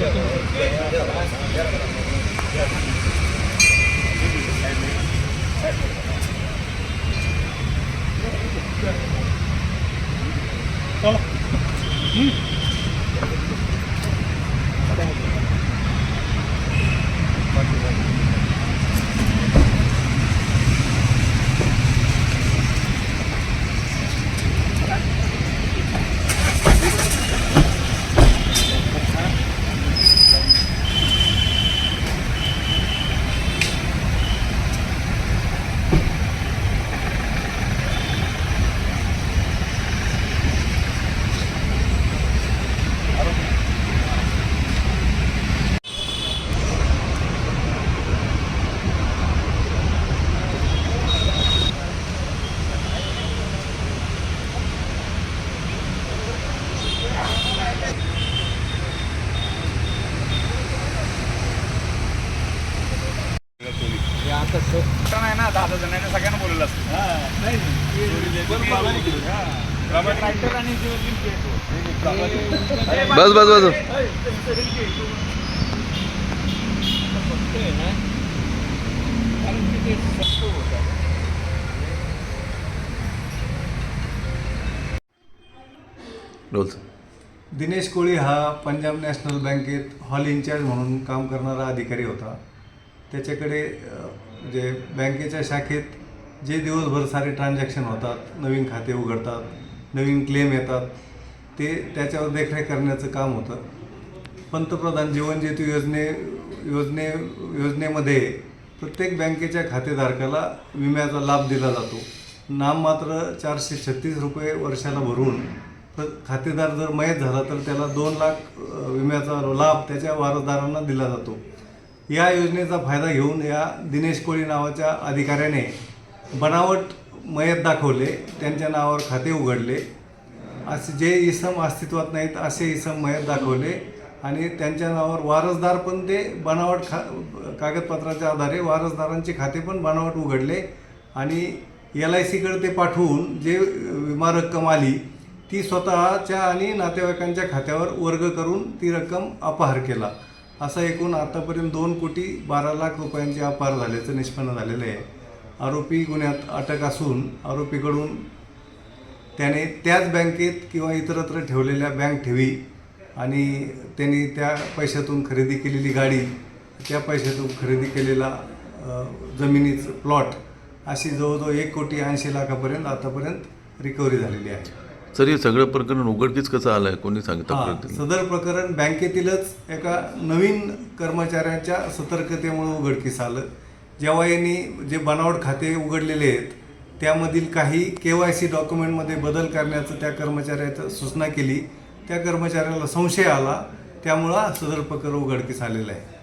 Yeah. नाही ना दहा जणांनी सगळ्यांना बोललेलं असतं आणि बस बस बस दिनेश कोळी हा पंजाब नॅशनल बँकेत हॉल इन्चार्ज म्हणून काम करणारा अधिकारी होता त्याच्याकडे जे म्हणजे बँकेच्या शाखेत जे दिवसभर सारे ट्रान्झॅक्शन होतात नवीन खाते उघडतात नवीन क्लेम येतात ते त्याच्यावर देखरेख करण्याचं काम होतं. पंतप्रधान जीवन ज्योती योजने योजने योजनेमध्ये प्रत्येक बँकेच्या खातेधारकाला विम्याचा लाभ दिला जातो. नाममात्र चारशे छत्तीस रुपये वर्षाला भरून खातेदार जर मयत झाला तर त्याला दोन लाख विम्याचा लाभ त्याच्या वारसदारांना दिला जातो. या योजनेचा फायदा घेऊन या दिनेश कोळी नावाच्या अधिकाऱ्याने बनावट मयत दाखवले त्यांच्या नावावर खाते उघडले असे जे इसम अस्तित्वात नाहीत असे इसम मयत दाखवले आणि त्यांच्या नावावर वारसदार पण ते बनावट खा कागदपत्राच्या आधारे वारसदारांचे खाते पण बनावट उघडले आणि एल आय सीकडे ते पाठवून जे विमा रक्कम आली ती स्वतःच्या आणि नातेवाईकांच्या खात्यावर वर्ग करून ती रक्कम अपहार केला. असा एकूण आतापर्यंत दोन कोटी बारा लाख रुपयांचे अपहार झाल्याचं निष्पन्न झालेलं आहे. आरोपी गुन्ह्यात अटक असून आरोपीकडून त्याने त्याच बँकेत किंवा इतरत्र ठेवलेल्या बँक ठेवी आणि त्यांनी त्या पैशातून खरेदी केलेली गाडी त्या पैशातून खरेदी केलेला जमिनीचं प्लॉट अशी जवळजवळ एक कोटी ऐंशी लाखापर्यंत आतापर्यंत रिकव्हरी झालेली आहे. सर हे सगळं प्रकरण उघडकीच कसं आलंय? कोणी सांगितलं सदर प्रकरण बँकेतीलच एका नवीन कर्मचाऱ्यांच्या सतर्कतेमुळे उघडकीस आलं. जेव्हा यांनी जे बनावट खाते उघडलेले आहेत त्यामधील काही के वाय सी डॉक्युमेंटमध्ये बदल करण्याचं त्या कर्मचाऱ्याचं सूचना केली. त्या कर्मचाऱ्याला संशय आला. त्यामुळं सदर प्रकरण उघडकीस आलेलं आहे.